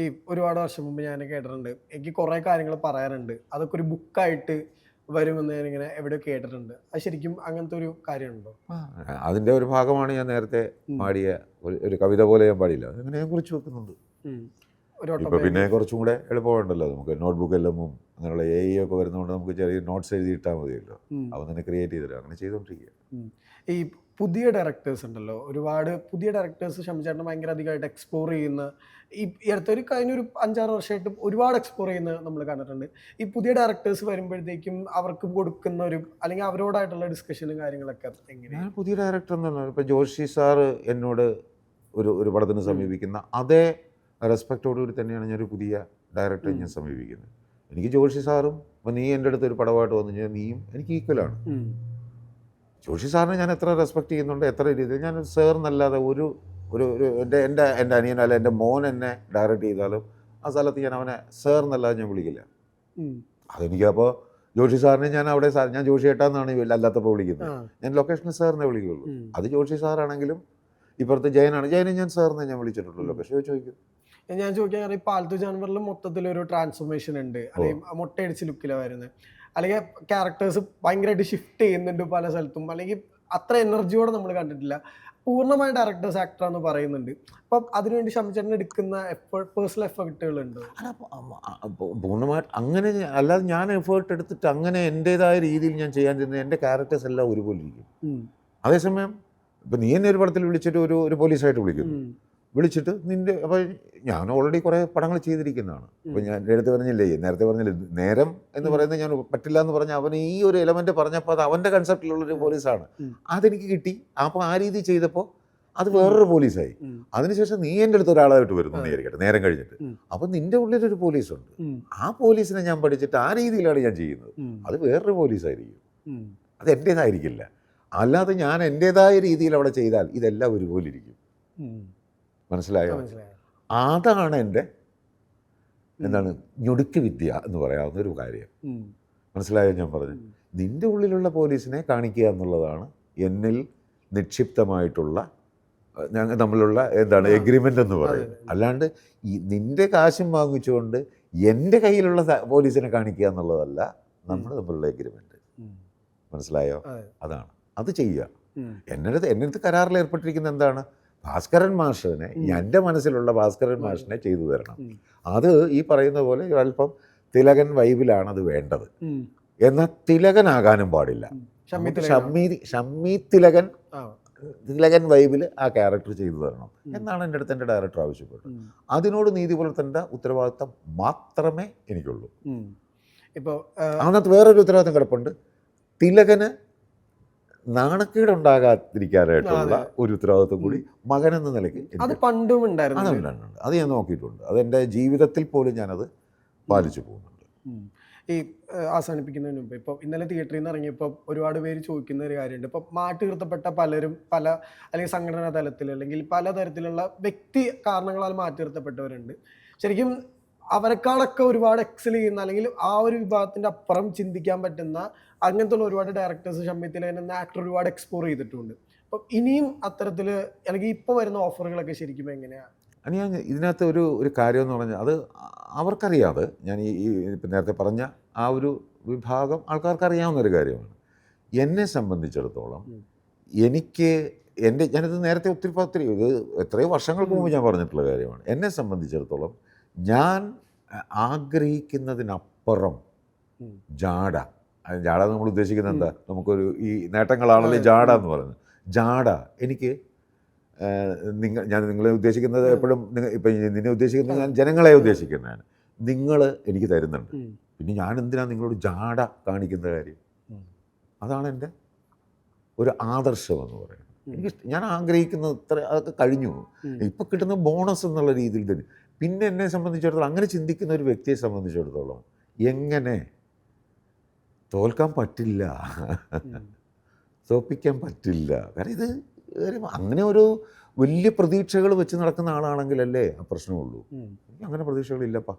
ഈ ഒരുപാട് വർഷം മുമ്പ് ഞാൻ കേട്ടിട്ടുണ്ട്. എനിക്ക് കുറേ കാര്യങ്ങൾ പറയാനുണ്ട്. അതൊക്കെ ഒരു ബുക്കായിട്ട് വരുമെന്ന് ഞാനിങ്ങനെ എവിടെയോ കേട്ടിട്ടുണ്ട്. അത് ശരിക്കും അങ്ങനത്തെ ഒരു കാര്യമുണ്ടോ? അതിന്റെ ഒരു ഭാഗമാണ് ഞാൻ നേരത്തെ പാടിയ ഒരു- കവിത പോലെ ഞാൻ പാടിയില്ല. അങ്ങനെ ഞാൻ കുറിച്ച് വെക്കുന്നുണ്ട്. ഇപ്പൊ. പിന്നെ കുറച്ചും കൂടെ എളുപ്പമുണ്ടല്ലോ. നമുക്ക് നോട്ട്ബുക്ക് എല്ലാം അങ്ങനെയുള്ള എ ഐ ഒക്കെ വരുന്നതുകൊണ്ട് നമുക്ക് ചെറിയ നോട്ട്സ് എഴുതി ഇട്ടാൽ മതിയല്ലോ. അവൻ തന്നെ ക്രിയേറ്റ് ചെയ്തിട്ട് അങ്ങനെ ചെയ്തുകൊണ്ടിരിക്കുക ഈ പുതിയ ഡയറക്ടേഴ്സ് ഉണ്ടല്ലോ ഒരുപാട് പുതിയ ഡയറക്ടേഴ്സ് ഷമിച്ചേട്ടൻ ഭയങ്കര അധികമായിട്ട് എക്സ്പ്ലോർ ചെയ്യുന്ന ഈ അടുത്തൊരു കഴിഞ്ഞൊരു അഞ്ചാറ് വർഷമായിട്ട് ഒരുപാട് എക്സ്പ്ലോർ ചെയ്യുന്ന നമ്മൾ കണ്ടിട്ടുണ്ട്. ഈ പുതിയ ഡയറക്ടേഴ്സ് വരുമ്പോഴത്തേക്കും അവർക്ക് കൊടുക്കുന്ന ഒരു അല്ലെങ്കിൽ അവരോടായിട്ടുള്ള ഡിസ്കഷനും കാര്യങ്ങളൊക്കെ എങ്ങനെയാണ് പുതിയ ഡയറക്ടർ എന്ന് പറഞ്ഞാൽ ഇപ്പം ജോഷി സാറ് എന്നോട് ഒരു ഒരു പടത്തിന് സമീപിക്കുന്ന അതേ റെസ്പെക്റ്റോടുകൂടി തന്നെയാണ് ഞാനൊരു പുതിയ ഡയറക്ടറെ ഞാൻ സമീപിക്കുന്നത്. എനിക്ക് ജോഷി സാറും ഇപ്പം നീ എന്റെ അടുത്ത് ഒരു പടമായിട്ട് വന്നു. കഴിഞ്ഞാൽ നീയും എനിക്ക് ഈക്വലാണ് ജോഷി സാറിനെ ഞാൻ എത്ര റെസ്പെക്ട് ചെയ്യുന്നുണ്ട് എത്ര രീതിയിൽ. ഞാൻ സാർ എന്നല്ലാതെ ഒരു ഒരു ഒരു എന്റെ എന്റെ എന്റെ അനിയൻ അല്ല എന്റെ മോൻ എന്നെ ഡയറക്റ്റ് ചെയ്താലും ആ സ്ഥലത്ത് ഞാൻ അവനെ സാർ എന്നല്ലാതെ ഞാൻ വിളിക്കില്ല. അതെനിക്കപ്പോൾ ജോഷി സാറിനെ ഞാൻ അവിടെ സാർ ഞാൻ ജോഷി ഏട്ടാന്നാണ് അല്ലാത്തപ്പോൾ വിളിക്കുന്നത്. ഞാൻ ലൊക്കേഷനിൽ സാറിനെ വിളിക്കുകയുള്ളൂ. അത് ജോഷി സാറാണെങ്കിലും ഇപ്പുറത്ത് ജയനാണ്. ജയനെ ഞാൻ സാറിനെ ഞാൻ വിളിച്ചിട്ടുള്ളൂ. ലൊക്കേഷൻ ചോദിക്കും ഞാൻ ചോദിക്കാൻ കാരണം ഈ ജാനുവറിൽ മൊത്തത്തിൽ ഒരു ട്രാൻസ്ഫോർമേഷൻ ഉണ്ട്. അല്ലെങ്കിൽ മുട്ടയടിച്ച് ലുക്കിലാണ് വരുന്നത്. അല്ലെങ്കിൽ ക്യാരക്ടേഴ്സ് ഭയങ്കരമായിട്ട് ഷിഫ്റ്റ് ചെയ്യുന്നുണ്ട് പല സ്ഥലത്തും. അല്ലെങ്കിൽ അത്ര എനർജിയോടെ നമ്മൾ കണ്ടിട്ടില്ല. പൂർണമായ ഡയറക്ടേഴ്സ് ആക്ടർ എന്ന് പറയുന്നുണ്ട്. അപ്പം അതിനുവേണ്ടി ശമിച്ചേട്ടൻ എടുക്കുന്ന എഫേർട്ട് പേഴ്സണൽ അ- പൂർണമായിട്ട് അങ്ങനെ അല്ലാതെ ഞാൻ എഫേർട്ട് എടുത്തിട്ട് അങ്ങനെ എന്റെതായ രീതിയിൽ ഞാൻ ചെയ്യാൻ തരുന്ന എന്റെ ക്യാരക്ടേഴ്സ് എല്ലാം ഒരുപോലെ ഇരിക്കും. അതേസമയം ഇപ്പം നീ എന്നെ ഒരു പടത്തിൽ വിളിച്ചിട്ട് ഒരു ഒരു പോലീസായിട്ട് വിളിക്കുന്നു. വിളിച്ചിട്ട് നിന്റെ അപ്പോൾ ഞാൻ ഓൾറെഡി കുറേ പടങ്ങൾ ചെയ്തിരിക്കുന്നതാണ്. അപ്പോൾ ഞാൻ നേരത്തെ പറഞ്ഞില്ലേ നേരത്തെ പറഞ്ഞില്ലേ നേരം എന്ന്. പറയുന്നത് ഞാൻ പറ്റില്ല എന്ന് പറഞ്ഞ അവൻ ഈ ഒരു എലമെന്റ് പറഞ്ഞപ്പോൾ അത് അവന്റെ കൺസെപ്റ്റിലുള്ളൊരു പോലീസാണ്. അതെനിക്ക് കിട്ടി. അപ്പോൾ ആ രീതി ചെയ്തപ്പോൾ അത് വേറൊരു പോലീസായി അതിനുശേഷം നീ എന്റെ അടുത്ത് ഒരാളായിട്ട് വരുന്നു നേരിക്കട്ടെ നേരം കഴിഞ്ഞിട്ട്. അപ്പം നിന്റെ ഉള്ളിലൊരു പോലീസുണ്ട് ആ പോലീസിനെ ഞാൻ പഠിച്ചിട്ട് ആ രീതിയിലാണ് ഞാൻ ചെയ്യുന്നത്. അത് വേറൊരു പോലീസായിരിക്കും അത് എന്റേതായിരിക്കില്ല. അല്ലാതെ ഞാൻ എന്റേതായ രീതിയിൽ അവിടെ ചെയ്താൽ ഇതെല്ലാം ഒരുപോലെ ഇരിക്കും. മനസ്സിലായോ? അതാണ് എന്റെ എന്താണ് ഞൊടുക്ക് വിദ്യ എന്ന് പറയാവുന്ന ഒരു കാര്യം മനസ്സിലായോ ഞാൻ പറഞ്ഞു. നിന്റെ ഉള്ളിലുള്ള പോലീസിനെ കാണിക്കുക എന്നുള്ളതാണ് എന്നിൽ നിക്ഷിപ്തമായിട്ടുള്ള ഞങ്ങൾ തമ്മിലുള്ള എന്താണ്. എഗ്രിമെന്റ് എന്ന് പറയും. അല്ലാണ്ട് ഈ നിന്റെ കാശും വാങ്ങിച്ചുകൊണ്ട് എന്റെ കയ്യിലുള്ള പോലീസിനെ കാണിക്കുക എന്നുള്ളതല്ല നമ്മൾ തമ്മിലുള്ള എഗ്രിമെന്റ് മനസ്സിലായോ? അതാണ്. അത് ചെയ്യുക. എന്നെടുത്ത് അടുത്ത് കരാറിൽ ഏർപ്പെട്ടിരിക്കുന്ന എന്താണ്? ഭാസ്കരൻ മാഷിനെ. എന്റെ മനസ്സിലുള്ള ഭാസ്കരൻ. മാഷിനെ ചെയ്തു തരണം. അത് ഈ പറയുന്ന പോലെ അല്പം തിലകൻ വൈബിലാണ് അത് വേണ്ടത്. എന്നാൽ തിലകനാകാനും പാടില്ല. ഷമ്മി തിലകൻ. ഷമ്മി തിലകൻ വൈബിൽ ആ ക്യാരക്ടർ ചെയ്തു തരണം. എന്നാണ് എന്റെ അടുത്ത് എന്റെ ഡയറക്ടർ ആവശ്യപ്പെട്ടത്. അതിനോട് നീതി പുലർത്തേണ്ട ഉത്തരവാദിത്തം മാത്രമേ എനിക്കുള്ളൂ. ഇപ്പോൾ അതിനകത്ത് വേറൊരു ഉത്തരവാദിത്തം കിടപ്പുണ്ട്. തിലകന് നാണക്കേടുണ്ടാകാതിരിക്കാനായിട്ടുള്ള ഉണ്ടാകാതിരിക്കാനായിട്ടുള്ള ഒരു ഉത്തരവാദിത്വം കൂടി മകൻ എന്ന നിലയ്ക്ക് അത് പണ്ടും ഉണ്ടായിരുന്നു. അത് ഞാൻ നോക്കിയിട്ടുണ്ട്. അത് എന്റെ ജീവിതത്തിൽ പോലും ഞാനത് പാലിച്ചു പോകുന്നുണ്ട്. ഈ അവസാനിപ്പിക്കുന്നതിന് മുമ്പ് ഇപ്പോൾ ഇന്നലെ തിയേറ്ററിൽ നിന്ന് ഇറങ്ങിയപ്പോൾ ഒരുപാട് പേര് ചോദിക്കുന്ന ഒരു കാര്യമുണ്ട്. ഇപ്പോൾ മാറ്റി നിർത്തപ്പെട്ട പലരും പല അല്ലെങ്കിൽ സംഘടനാ തലത്തിൽ അല്ലെങ്കിൽ പലതരത്തിലുള്ള വ്യക്തി കാരണങ്ങളാൽ മാറ്റി നിർത്തപ്പെട്ടവരുണ്ട്. ശരിക്കും അവരെക്കാളൊക്കെ ഒരുപാട് എക്സൽ ചെയ്യുന്ന അല്ലെങ്കിൽ ആ ഒരു വിഭാഗത്തിന്റെ അപ്പുറം ചിന്തിക്കാൻ പറ്റുന്ന അങ്ങനത്തുള്ള ഒരുപാട് ഡയറക്ടേഴ്സ് ഷമ്മിത്തിലേൻ എന്ന ആക്ടർ ഒരുപാട് എക്സ്പ്ലോർ ചെയ്തിട്ടുണ്ട്. അപ്പം ഇനിയും അത്തരത്തിൽ അല്ലെങ്കിൽ ഇപ്പോൾ വരുന്ന ഓഫറുകളൊക്കെ ശരിക്കും എങ്ങനെയാണ് അത് ഞാൻ ഇതിനകത്ത് ഒരു ഒരു കാര്യം എന്ന് പറഞ്ഞാൽ അത് അവർക്കറിയാതെ ഞാൻ ഈ നേരത്തെ പറഞ്ഞ ആ ഒരു വിഭാഗം ആൾക്കാർക്ക് അറിയാവുന്ന ഒരു കാര്യമാണ്. എന്നെ സംബന്ധിച്ചിടത്തോളം. എനിക്ക് എന്റെ ഞാനിത് നേരത്തെ ഒത്തിരി ഒത്തിരി ഇത് എത്രയോ വർഷങ്ങൾക്ക് മുമ്പ് ഞാൻ പറഞ്ഞിട്ടുള്ള കാര്യമാണ്. എന്നെ സംബന്ധിച്ചിടത്തോളം ഞാൻ ആഗ്രഹിക്കുന്നതിനപ്പുറം. ജാട. ജാട നമ്മൾ ഉദ്ദേശിക്കുന്നത് എന്താ? നമുക്കൊരു ഈ നേട്ടങ്ങളാണല്ലോ. ജാട എന്ന് പറയുന്നത്. ജാട എനിക്ക് നിങ്ങൾ ഞാൻ നിങ്ങളെ ഉദ്ദേശിക്കുന്നത് എപ്പോഴും നിങ്ങൾ ഇപ്പം നിന്നെ ഉദ്ദേശിക്കുന്നത് ഞാൻ ജനങ്ങളെ ഉദ്ദേശിക്കുന്നതാണ്. നിങ്ങൾ എനിക്ക് തരുന്നുണ്ട്. പിന്നെ ഞാൻ എന്തിനാണ് നിങ്ങളോട് ജാട കാണിക്കുന്ന കാര്യം? അതാണ് എന്റെ ഒരു ആദർശം എന്ന് പറയുന്നത്. എനിക്ക് ഞാൻ ആഗ്രഹിക്കുന്നത് ഇത്ര അതൊക്കെ കഴിഞ്ഞു. ഇപ്പം കിട്ടുന്ന ബോണസ് എന്നുള്ള രീതിയിൽ തന്നെ. പിന്നെ എന്നെ സംബന്ധിച്ചിടത്തോളം അങ്ങനെ ചിന്തിക്കുന്ന ഒരു വ്യക്തിയെ സംബന്ധിച്ചിടത്തോളം എങ്ങനെ തോൽക്കാൻ പറ്റില്ല തോപ്പിക്കാൻ പറ്റില്ല. കാരണം ഇത് അങ്ങനെ ഒരു വലിയ പ്രതീക്ഷകൾ വെച്ച് നടക്കുന്ന ആളാണെങ്കിലല്ലേ ആ പ്രശ്നമുള്ളൂ. അങ്ങനെ പ്രതീക്ഷകളില്ലപ്പാ.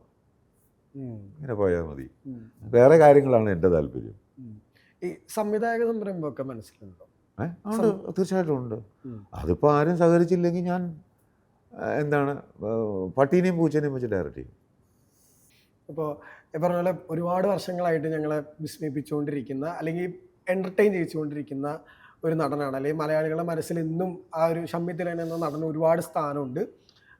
ഇങ്ങനെ പോയാൽ മതി. വേറെ കാര്യങ്ങളാണ് എന്റെ താല്പര്യം. ഈ സംവിധായക സംരംഭമൊക്കെ മനസ്സിലുണ്ടോ? ഏഹ് ഉണ്ട്. തീർച്ചയായിട്ടും ഉണ്ട്. അതിപ്പോൾ ആരും സഹകരിച്ചില്ലെങ്കിൽ ഞാൻ എന്താണ്? പട്ടീനെയും പൂച്ചേനെയും വെച്ച് ഡയറക്റ്റ് ചെയ്യും. ഇപ്പോൾ പറഞ്ഞ പോലെ ഒരുപാട് വർഷങ്ങളായിട്ട് ഞങ്ങളെ വിസ്മയിപ്പിച്ചുകൊണ്ടിരിക്കുന്ന അല്ലെങ്കിൽ എന്റർടൈൻ ചെയ്യിച്ചുകൊണ്ടിരിക്കുന്ന ഒരു നടനാണ്. അല്ലെങ്കിൽ മലയാളികളുടെ മനസ്സിൽ ഇന്നും ആ ഒരു ഷമ്മിത്തിലൻ എന്ന നടന് ഒരുപാട് സ്ഥാനമുണ്ട്.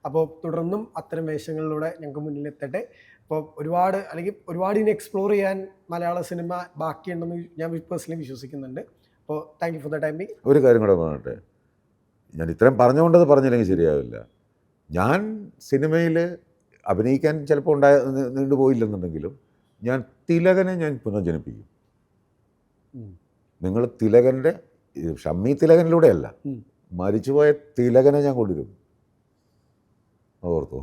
അപ്പോൾ തുടർന്നും അത്തരം വേഷങ്ങളിലൂടെ ഞങ്ങൾക്ക് മുന്നിലെത്തട്ടെ അപ്പോൾ ഒരുപാട് അല്ലെങ്കിൽ ഒരുപാട് ഇനി എക്സ്പ്ലോർ ചെയ്യാൻ മലയാള സിനിമ ബാക്കിയുണ്ടെന്ന് ഞാൻ പേഴ്സണലി വിശ്വസിക്കുന്നുണ്ട്. അപ്പോൾ thank you for the timing ഒരു കാര്യം കൂടെ പറഞ്ഞിട്ട്? ഞാൻ ഇത്രയും പറഞ്ഞുകൊണ്ടത് പറഞ്ഞില്ലെങ്കിൽ ശരിയാവില്ല. ഞാൻ സിനിമയിൽ അഭിനയിക്കാൻ ചിലപ്പോൾ ഉണ്ടായ നീണ്ടു നീണ്ടുപോയില്ലെന്നുണ്ടെങ്കിലും ഞാൻ തിലകനെ ഞാൻ പുനർജനിപ്പിക്കും. നിങ്ങൾ തിലകന്റെ ഷമ്മി തിലകനിലൂടെയല്ല. മരിച്ചുപോയ തിലകനെ ഞാൻ കൊണ്ടുവരും. ഓർത്തു.